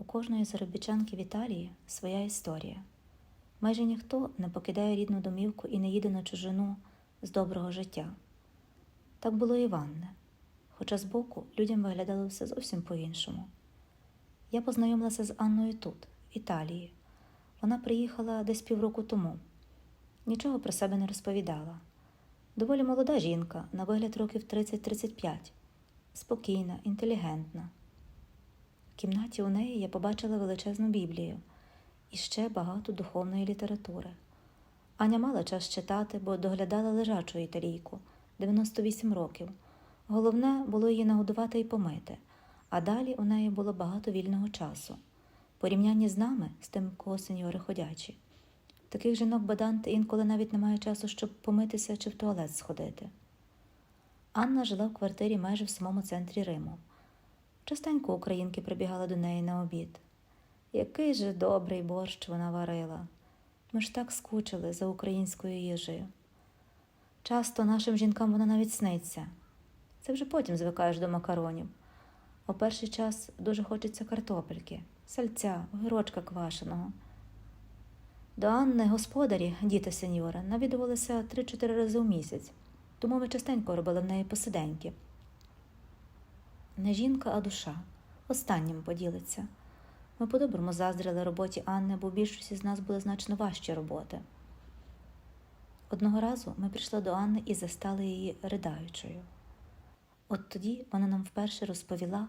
У кожної заробітчанки в Італії своя історія. Майже ніхто не покидає рідну домівку і не їде на чужину з доброго життя. Так було і Ванне, хоча збоку людям виглядало все зовсім по-іншому. Я познайомилася з Анною тут, в Італії. Вона приїхала десь півроку тому. Нічого про себе не розповідала. Доволі молода жінка, на вигляд років 30-35, спокійна, інтелігентна. Кімнаті у неї я побачила величезну Біблію і ще багато духовної літератури. Аня мала час читати, бо доглядала лежачу італійку 98 років. Головне було її нагодувати і помити, а далі у неї було багато вільного часу. Порівнянні з нами, з тим, кого сеньори ходячі. Таких жінок баданти інколи навіть немає часу, щоб помитися чи в туалет сходити. Анна жила в квартирі майже в самому центрі Риму. Частенько українки прибігали до неї на обід. Який же добрий борщ вона варила. Ми ж так скучили за українською їжею. Часто нашим жінкам вона навіть сниться. Це вже потім звикаєш до макаронів. У перший час дуже хочеться картопельки, сальця, огірочка квашеного. До Анни господарі, діти сеньора, навідувалися 3-4 рази в місяць, тому ми частенько робили в неї посиденьки. Не жінка, а душа. Останнім поділиться. Ми по-доброму заздрили роботі Анни, бо більшості з нас були значно важчі роботи. Одного разу ми прийшли до Анни і застали її ридаючою. От тоді вона нам вперше розповіла,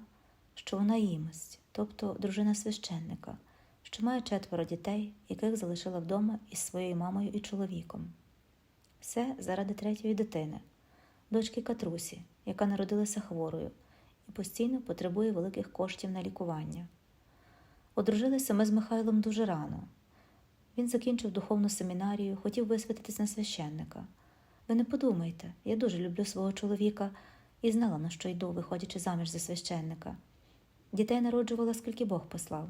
що вона їмость, тобто дружина священника, що має четверо дітей, яких залишила вдома із своєю мамою і чоловіком. Все заради третьої дитини, дочки Катрусі, яка народилася хворою постійно потребує великих коштів на лікування. Одружилися ми з Михайлом дуже рано. Він закінчив духовну семінарію, хотів висвятитись на священника. Ви не подумайте, я дуже люблю свого чоловіка і знала, на що йду, виходячи заміж за священника. Дітей народжувала, скільки Бог послав.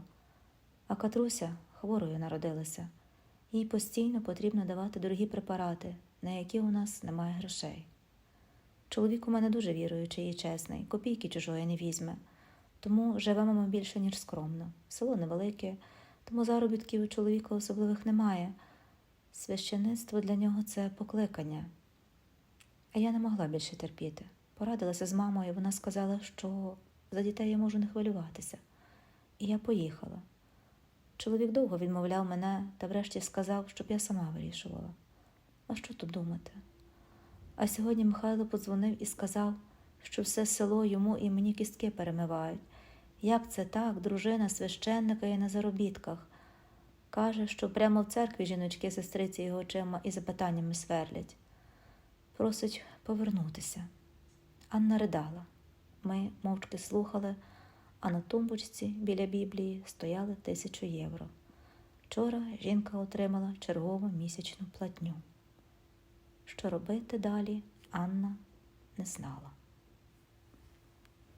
А Катруся хворою народилася. Їй постійно потрібно давати дорогі препарати, на які у нас немає грошей. Чоловік у мене дуже віруючий і чесний, копійки чужої не візьме, тому живемо ми більше, ніж скромно. Село невелике, тому заробітків у чоловіка особливих немає. Священицтво для нього це покликання. А я не могла більше терпіти. Порадилася з мамою, вона сказала, що за дітей я можу не хвилюватися. І я поїхала. Чоловік довго відмовляв мене та врешті сказав, щоб я сама вирішувала. А що тут думати? А сьогодні Михайло подзвонив і сказав, що все село йому і мені кістки перемивають. Як це так, дружина священника є на заробітках? Каже, що прямо в церкві жіночки сестриці його очима і запитаннями сверлять. Просить повернутися. Анна ридала. Ми мовчки слухали, а на тумбочці біля Біблії стояли тисячу євро. Вчора жінка отримала чергову місячну платню. Що робити далі, Анна не знала.